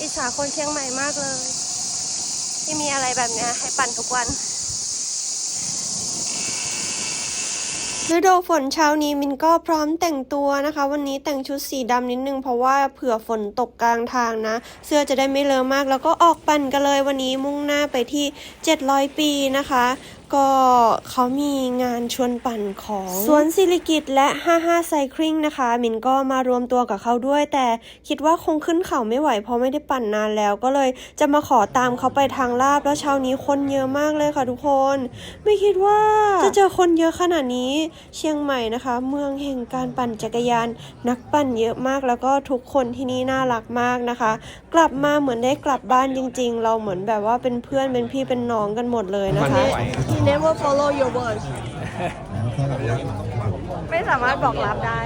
อิจฉาคนเชียงใหม่มากเลย ที่มีอะไรแบบนี้ให้ปั่นทุกวันฤดูฝนเช้านี้มินก็พร้อมแต่งตัวนะคะ วันนี้แต่งชุดสีดำนิดนึงเพราะว่าเผื่อฝนตกกลางทางนะ เสื้อจะได้ไม่เลอะมาก แล้วก็ออกปั่นกันเลยวันนี้มุ่งหน้าไปที่ 700 ปีนะคะก็เขามีงานชวนปั่นของสวนศิริกิตและ 55 ไซคลิงนะคะ มินก็มารวมตัวกับเขาด้วย แต่คิดว่าคงขึ้นเขาไม่ไหวเพราะไม่ได้ปั่นนานแล้ว ก็เลยจะมาขอตามเขาไปทางลาบแล้วเช้านี้คนเยอะมากเลยค่ะทุกคน ไม่คิดว่าจะเจอคนเยอะขนาดนี้ เชียงใหม่นะคะ เมืองแห่งการปั่นจักรยาน นักปั่นเยอะมากแล้วก็ทุกคนที่นี่น่ารักมากนะคะ กลับมาเหมือนได้กลับบ้านจริง ๆ เราเหมือนแบบว่าเป็นเพื่อนเป็นพี่เป็นน้องกันหมดเลยนะคะ He never follow your word ไม่สามารถบอกรับได้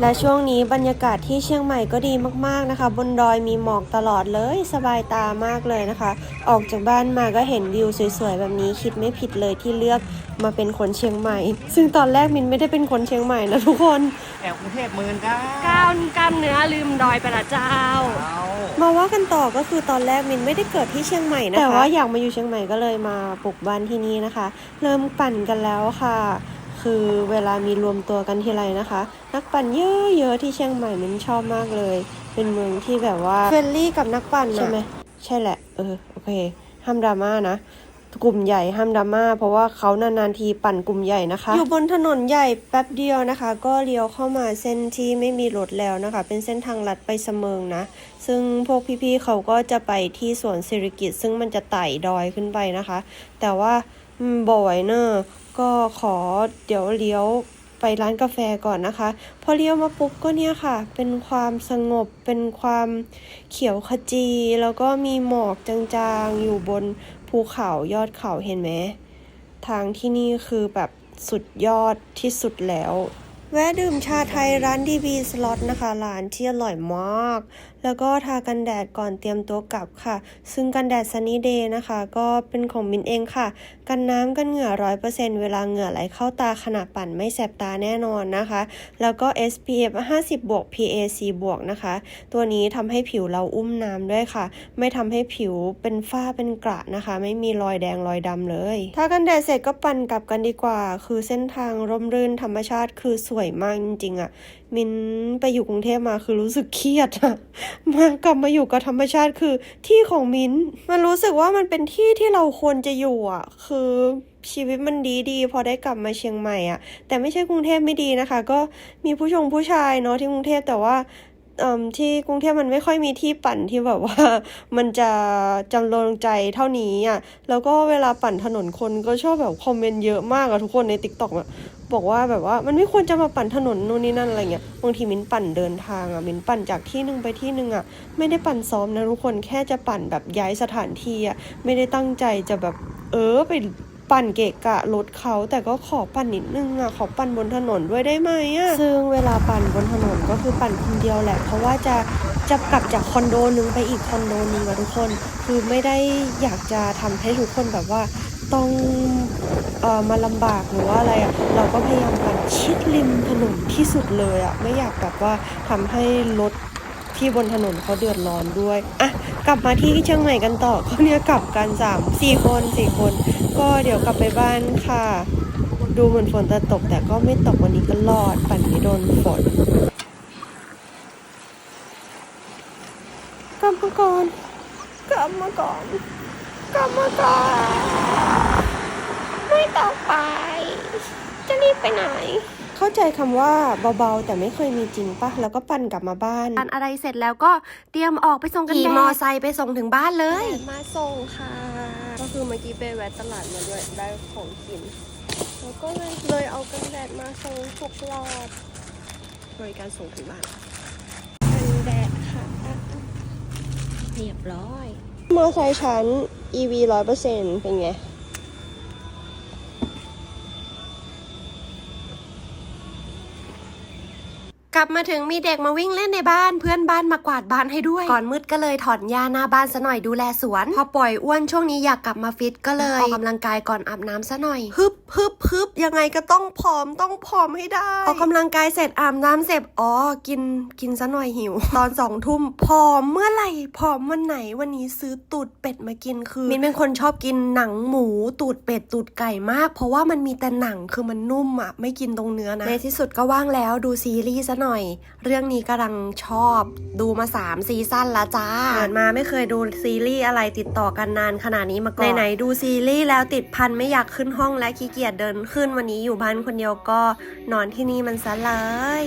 และช่วงนี้บรรยากาศที่เชียงใหม่ก็ดีมากๆนะคะ บนดอยมีหมอกตลอดเลยสบายตามากเลยนะคะ ออกจากบ้านมาก็เห็นวิวสวยๆแบบนี้คิดไม่ผิดเลยที่เลือกมาเป็นคนเชียงใหม่ ซึ่งตอนแรกมินไม่ได้เป็นคนเชียงใหม่นะทุกคนแอบกรุงเทพหมื่นก้าก้าวกล้ามเนื้อลืมดอยไปละเจ้า มาว่ากันต่อก็คือตอนแรกมินไม่ได้เกิดที่เชียงใหม่นะคะแต่ว่าอยากมาอยู่เชียงใหม่ก็เลยมาปลูกบ้านที่นี่นะคะ เริ่มปั่นกันแล้วค่ะ คือเวลามีรวมตัวกันทีไรนะคะ นักปั่นเยอะๆที่เชียงใหม่มินชอบมากเลย เป็นเมืองที่แบบว่าเฟรนลี่กับนักปั่นใช่ไหมใช่แหละ เออโอเคห้ามดราม่านะกลุ่มใหญ่ห้ามดราม่าเพราะว่าเขานานๆทีปั่นกลุ่มใหญ่นะคะ อยู่บนถนนใหญ่แป๊บเดียวนะคะ ก็เลี้ยวเข้ามาเส้นที่ไม่มีรถแล้วนะคะ เป็นเส้นทางลัดไปเสมิงนะ ซึ่งพวกพี่ๆเขาก็จะไปที่สวนสิริกิตซึ่งมันจะไต่ดอยขึ้นไปนะคะ แต่ว่าอืม บ่อยเนอะก็ขอเดี๋ยวเลี้ยวไปร้านกาแฟก่อนนะคะ พอเลี้ยวมาปุ๊บก็เนี่ยค่ะ เป็นความสงบเป็นความเขียวขจี แล้วก็มีหมอกจางๆ อยู่บนภูเขายอดเขาเห็นไหมทางที่นี่คือแบบสุดยอดที่สุดแล้ว แวะดื่มชาไทยร้านดีบีสล็อตนะคะ ร้านที่อร่อยมากแล้วก็ทากันแดดก่อนเตรียมตัวกลับค่ะ ซึ่งกันแดดซันนี่เดย์นะคะ ก็เป็นของมินเองค่ะ กันน้ำกันเหงื่อร้อยเปอร์เซ็นเวลาเหงื่อไหลเข้าตาขณะปั่นไม่แสบตาแน่นอนนะคะ แล้วก็ SPF 50บวก PAC บวกนะคะ ตัวนี้ทำให้ผิวเราอุ้มน้ำด้วยค่ะ ไม่ทำให้ผิวเป็นฝ้าเป็นกระนะคะ ไม่มีรอยแดงรอยดำเลย ถ้ากันแดดเสร็จก็ปั่นกลับกันดีกว่า คือเส้นทางร่มรื่นธรรมชาติคือสวยมากจริงๆอะ่ะ มินไปอยู่กรุงเทพมาคือรู้สึกเครียดอะมากลับมาอยู่กับธรรมชาติคือที่ของมินมันรู้สึกว่ามันเป็นที่ที่เราควรจะอยู่อะคือชีวิตมันดีดีพอได้กลับมาเชียงใหม่อะแต่ไม่ใช่กรุงเทพไม่ดีนะคะ ก็มีผู้ชงผู้ชายเนาะที่กรุงเทพแต่ว่า ที่กรุงเทพมันไม่ค่อยมีที่ปั่นที่แบบว่า มันจะจำลองใจเท่านี้อะแล้วก็เวลาปั่นถนนคนก็ชอบแบบคอมเมนต์เยอะมากอะทุกคนในติ๊กต็อกอะบอกว่าแบบว่ามันไม่ควรจะมาปั่นถนนนู่นนี่นั่นอะไรเงี้ยบางทีมิ้นปั่นเดินทางอะมิ้นปั่นจากที่หนึ่งไปที่หนึ่งอะไม่ได้ปั่นซ้อมนะทุกคนแค่จะปั่นแบบย้ายสถานที่อะไม่ได้ตั้งใจจะแบบเออไป ปั่นเกะกะรถเขาแต่ก็ขอปั่นนิดนึงอะขอปั่นบนถนนด้วยได้ไหมอะซึ่งเวลาปั่นบนถนนก็คือปั่นคนเดียวแหละ เพราะว่าจะจะกลับจากคอนโดนึงไปอีกคอนโดนึงอะทุกคน คือไม่ได้อยากจะทำให้ทุกคนแบบว่าต้องเอ่อมาลำบากหรือว่าอะไรอะเราก็พยายามปั่นชิดริมถนนที่สุดเลยอะไม่อยากแบบว่าทำให้รถ ที่บนถนนเขาเดือดร้อนด้วยอะกลับมาที่เชียงใหม่กันต่อก็เนี่ยกลับกันสามสี่คนสี่คน ก็เดี๋ยวกลับไปบ้านค่ะ ดูเหมือนฝนจะตกแต่ก็ไม่ตกวันนี้ก็รอด ปั่นไม่โดนฝนกลับมาก่อนกลับมาก่อนกลับมาก่อนไม่ต่อไป จะรีบไปไหน เข้าใจคำว่าเบาๆ แต่ไม่เคยมีจริงปะแล้วก็ปั่นกลับมาบ้านปั่นอะไรเสร็จแล้วก็เตรียมออกไปส่งกันขี่มอไซค์ไปส่งถึงบ้านเลย มาส่งค่ะ ก็คือเมื่อกี้ไปแวะตลาดมาด้วยได้ของกิน แล้วก็เลยเลยเอากันแดดมาส่งทุกรอบบริการส่งถึงบ้านกันแดดค่ะเรียบร้อย มอไซค์ชั้น EV ร้อยเปอร์เซ็นต์เป็นไง ลับมาถึงมีเด็กมาวิ่งเล่นในบ้านเพื่อนบ้านมากวาดบ้านให้ด้วย ก่อนมืดก็เลยถอนหญ้าหน้าบ้านซะหน่อยดูแลสวน พอปล่อยอ้วนช่วงนี้อยากกลับมาฟิตก็เลยออกกำลังกายก่อนอาบน้ำซะหน่อยฮึบฮึบฮึบยังไงก็ต้องผอมต้องผอมให้ได้ ออกกำลังกายเสร็จอาบน้ำเสร็จอ๋อกินกินซะหน่อยหิว ตอนสองทุ่มผอมเมื่อไหร่ผอมวันไหนวันนี้ซื้อตูดเป็ดมากินคือ มินเป็นคนชอบกินหนังหมูตูดเป็ดตูดไก่มาก เพราะว่ามันมีแต่หนังคือมันนุ่มอะไม่กินตรงเนื้อนะในที่สุดก็ว่างแล้วดูซีรีส์ซะหน่อยเรื่องนี้กำลังชอบดูมา 3 ซีซั่นแล้วจ้าเกิดมาไม่เคยดูซีรีส์อะไรติดต่อกันนานขนาดนี้มาก่อนไหนๆดูซีรีส์แล้วติดพันไม่อยากขึ้นห้องและขี้เกียจเดินขึ้นวันนี้อยู่บ้านคนเดียวก็นอนที่นี่มันซะเลย